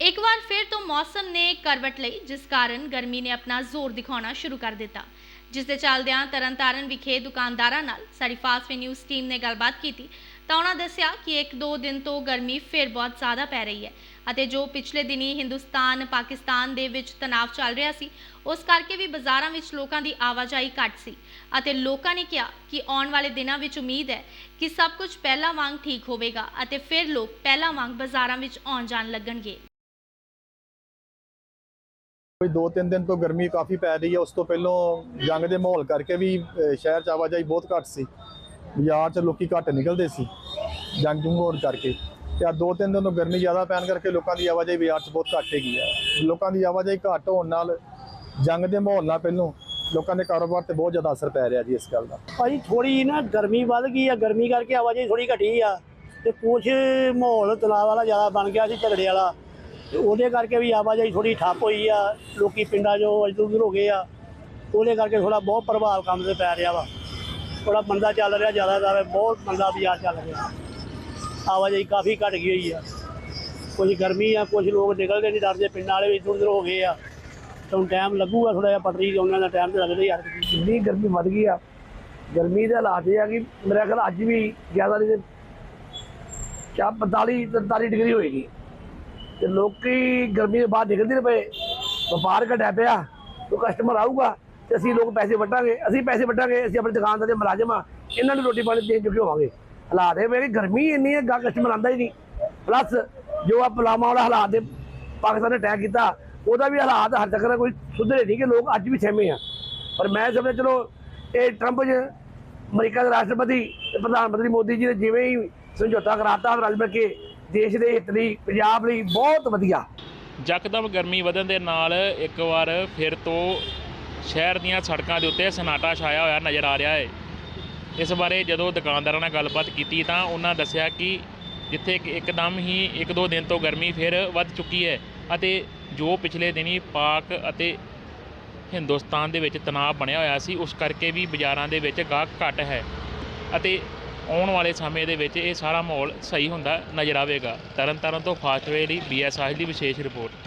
ਇੱਕ ਵਾਰ ਫਿਰ ਤੋਂ ਮੌਸਮ ਨੇ ਕਰਵਟ ਲਈ, ਜਿਸ ਕਾਰਨ ਗਰਮੀ ਨੇ ਆਪਣਾ ਜ਼ੋਰ ਦਿਖਾਉਣਾ ਸ਼ੁਰੂ ਕਰ ਦਿੱਤਾ। ਜਿਸ ਦੇ ਚੱਲਦਿਆਂ ਤਰਨਤਾਰਨ ਵਿਖੇ ਦੁਕਾਨਦਾਰਾਂ ਨਾਲ ਸਾਡੀ ਫਾਸਟ ਨਿਊਜ਼ ਟੀਮ ਨੇ ਗੱਲਬਾਤ ਕੀਤੀ ਤਾਂ ਉਹਨਾਂ ਦੱਸਿਆ ਕਿ ਇੱਕ ਦੋ ਦਿਨ ਤੋਂ ਗਰਮੀ ਫਿਰ ਬਹੁਤ ਜ਼ਿਆਦਾ ਪੈ ਰਹੀ ਹੈ ਅਤੇ ਜੋ ਪਿਛਲੇ ਦਿਨੀ ਹਿੰਦੁਸਤਾਨ, ਪਾਕਿਸਤਾਨ ਦੇ ਵਿੱਚ ਤਣਾਅ ਚੱਲ ਰਿਹਾ ਸੀ, ਉਸ ਕਰਕੇ ਵੀ ਬਾਜ਼ਾਰਾਂ ਵਿੱਚ ਲੋਕਾਂ ਦੀ ਆਵਾਜਾਈ ਘੱਟ ਸੀ ਅਤੇ ਲੋਕਾਂ ਨੇ ਕਿਹਾ ਕਿ ਆਉਣ ਵਾਲੇ ਦਿਨਾਂ ਵਿੱਚ ਉਮੀਦ ਹੈ ਕਿ ਸਭ ਕੁਝ ਪਹਿਲਾਂ ਵਾਂਗ ਠੀਕ ਹੋਵੇਗਾ ਅਤੇ ਫਿਰ ਲੋਕ ਪਹਿਲਾਂ ਵਾਂਗ ਬਾਜ਼ਾਰਾਂ ਵਿੱਚ ਆਉਣ ਜਾਣ ਲੱਗਣਗੇ। ਕੋਈ 2-3 ਦਿਨ ਤੋਂ ਗਰਮੀ ਕਾਫੀ ਪੈ ਰਹੀ ਹੈ, ਉਸ ਤੋਂ ਪਹਿਲਾਂ ਜੰਗ ਦੇ ਮਾਹੌਲ ਕਰਕੇ ਵੀ ਸ਼ਹਿਰ ਚ ਆਵਾਜਾਈ ਬਹੁਤ ਘੱਟ ਸੀ। ਬਾਜ਼ਾਰ ਚ ਲੋਕੀ ਘੱਟ ਨਿਕਲਦੇ ਸੀ, ਜੰਗ ਜੁੰਗ ਹੋਣ ਕਰਕੇ। ਤੇ ਆ 2-3 ਦਿਨ ਤੋਂ ਗਰਮੀ ਜ਼ਿਆਦਾ ਪੈਣ ਕਰਕੇ ਲੋਕਾਂ ਦੀ ਆਵਾਜਾਈ ਬਾਜ਼ਾਰ ਚ ਬਹੁਤ ਘੱਟ ਹੈਗੀ ਹੈ। ਲੋਕਾਂ ਦੀ ਆਵਾਜਾਈ ਘੱਟ ਹੋਣ ਨਾਲ ਜੰਗ ਦੇ ਮਾਹੌਲ ਨਾਲ ਪਹਿਲਾਂ ਲੋਕਾਂ ਦੇ ਕਾਰੋਬਾਰ ਤੇ ਬਹੁਤ ਜ਼ਿਆਦਾ ਅਸਰ ਪੈ ਰਿਹਾ ਜੀ ਇਸ ਗੱਲ ਦਾ। ਭਾਜੀ ਥੋੜੀ ਨਾ ਗਰਮੀ ਵੱਧ ਗਈ ਆ, ਗਰਮੀ ਕਰਕੇ ਆਵਾਜਾਈ ਥੋੜੀ ਘਟੀ ਆ। ਤੇ ਕੁਛ ਮਾਹੌਲ ਤਣਾਅ ਵਾਲਾ ਜ਼ਿਆਦਾ ਬਣ ਗਿਆ ਸੀ, ਝਗੜੇ ਵਾਲਾ। ਤੇ ਉਹਦੇ ਕਰਕੇ ਵੀ ਆਵਾਜਾਈ ਥੋੜੀ ਠੱਪ ਹੋਈ ਆ, ਲੋਕੀ ਪਿੰਡਾਂ 'ਚੋਂ ਇੱਧਰ ਉੱਧਰ ਹੋ ਗਏ ਆ। ਉਹਦੇ ਕਰਕੇ ਥੋੜਾ ਬਹੁਤ ਪ੍ਰਭਾਵ ਕੰਮ ਤੇ ਪੈ ਰਿਹਾ ਵਾ। ਥੋੜਾ ਮੰਦਾ ਚੱਲ ਰਿਹਾ ਜ਼ਿਆਦਾਤਰ ਬਹੁਤ ਮੰਦਾ ਬਾਜ਼ਾਰ ਚੱਲ ਰਿਹਾ। ਆਵਾਜਾਈ ਕਾਫੀ ਘਟ ਗਈ ਹੋਈ ਆ। ਕੁਝ ਗਰਮੀ ਆ, ਕੁਝ ਲੋਕ ਨਿਕਲਦੇ ਨਹੀਂ ਡਰਦੇ ਪਿੰਡਾਂ ਵਾਲੇ ਵੀ ਇੱਧਰ ਉੱਧਰ ਹੋ ਗਏ ਆ। ਤੇ ਹੁਣ ਟਾਈਮ ਲੱਗੂਗਾ ਥੋੜਾ ਜਿਹਾ ਪਟਰੀ ਉਹਨਾਂ ਦਾ ਟਾਈਮ ਤੇ ਲੱਗਦਾ ਯਾਰ ਇੰਨੀ ਗਰਮੀ ਵੱਧ ਗਈ ਆ, ਗਰਮੀ ਦੇ ਹਾਲਾਤ ਇਹ ਆ ਕਿ ਮੇਰਾ ਖਿਆਲ ਅੱਜ ਵੀ ਜ਼ਿਆਦਾ ਨਹੀਂ ਤੇ ਚਾਹ 45 43 ਡਿਗਰੀ ਹੋਏਗੀ। ਤੇ ਲੋਕੀ ਗਰਮੀ ਦੇ ਬਾਹਰ ਨਿਕਲਦੇ ਨੇ ਪਏ। ਵਪਾਰ ਘਟਿਆ ਪਿਆ, ਤੇ ਕਸਟਮਰ ਆਊਗਾ ਤੇ ਅਸੀਂ ਲੋਕ ਪੈਸੇ ਵਟਾਂਗੇ, ਅਸੀਂ ਪੈਸੇ ਵਟਾਂਗੇ, ਅਸੀਂ ਆਪਣੇ ਦੁਕਾਨਦਾਰ ਦੇ ਮੁਲਾਜ਼ਮ ਆ, ਇਹਨਾਂ ਨੂੰ ਰੋਟੀ ਪਾਣੀ ਦੇਣ ਜੋਗੇ ਹੋਵਾਂਗੇ। ਹਾਲਾਤ ਇਹ ਮੇਰੀ ਗਰਮੀ ਇੰਨੀ ਹੈ ਗਾ ਕਸਟਮਰ ਆਂਦਾ ਹੀ ਨਹੀਂ। ਪਲੱਸ ਜੋ ਆ ਪਲਾਮਾ ਵਾਲਾ ਹਾਲਾਤ ਦੇ ਪਾਕਿਸਤਾਨ ਨੇ ਅਟੈਕ ਕੀਤਾ, ਉਹਦਾ ਵੀ ਹਾਲਾਤ ਹਰ ਤੱਕ ਕੋਈ ਸੁਧਰੇ ਨਹੀਂ ਕਿ ਲੋਕ ਅੱਜ ਵੀ ਸਹਿਮੇ ਆ। ਪਰ ਮੈਂ ਸਮਝਦਾ, ਚਲੋ, ਇਹ ਟਰੰਪ ਜੀ ਅਮਰੀਕਾ ਦੇ ਰਾਸ਼ਟਰਪਤੀ ਤੇ ਪ੍ਰਧਾਨ ਮੰਤਰੀ ਮੋਦੀ ਜੀ ਨੇ ਜਿਵੇਂ ਹੀ ਸਮਝੌਤਾ ਕਰਾਤਾ ਰਲ ਮਿਲ ਕੇ ਦੇਸ਼ ਦੇ ਹਿੱਤ ਲਈ, ਪੰਜਾਬ ਲਈ ਬਹੁਤ ਵਧੀਆ। ਯਕਦਮ ਗਰਮੀ ਵਧਣ ਦੇ ਨਾਲ ਇੱਕ ਵਾਰ ਫਿਰ ਤੋਂ ਸ਼ਹਿਰ ਦੀਆਂ ਸੜਕਾਂ ਦੇ ਉੱਤੇ ਸਨਾਟਾ ਛਾਇਆ ਹੋਇਆ ਨਜ਼ਰ ਆ ਰਿਹਾ ਹੈ। ਇਸ ਬਾਰੇ ਜਦੋਂ ਦੁਕਾਨਦਾਰਾਂ ਨਾਲ ਗੱਲਬਾਤ ਕੀਤੀ ਤਾਂ ਉਹਨਾਂ ਦੱਸਿਆ ਕਿ ਜਿੱਥੇ ਇੱਕਦਮ ਹੀ ਇੱਕ ਦੋ ਦਿਨ ਤੋਂ ਗਰਮੀ ਫਿਰ ਵੱਧ ਚੁੱਕੀ ਹੈ ਅਤੇ ਜੋ ਪਿਛਲੇ ਦਿਨੀ ਪਾਕ ਅਤੇ ਹਿੰਦੁਸਤਾਨ ਦੇ ਵਿੱਚ ਤਣਾਅ ਬਣਿਆ ਹੋਇਆ ਸੀ, ਉਸ ਕਰਕੇ ਵੀ ਬਾਜ਼ਾਰਾਂ ਦੇ ਵਿੱਚ ਗਾਹਕ ਘੱਟ ਹੈ ਅਤੇ ਆਉਣ ਵਾਲੇ ਸਮੇਂ ਦੇ ਵਿੱਚ ਇਹ ਸਾਰਾ ਮਾਹੌਲ ਸਹੀ ਹੁੰਦਾ ਨਜ਼ਰ ਆਵੇਗਾ। ਤਰਨਤਾਰਨ ਤੋਂ ਫਾਸਟਵੇ ਲਈ ਬੀਐਸ ਸਾਹਿਲ ਦੀ ਵਿਸ਼ੇਸ਼ ਰਿਪੋਰਟ।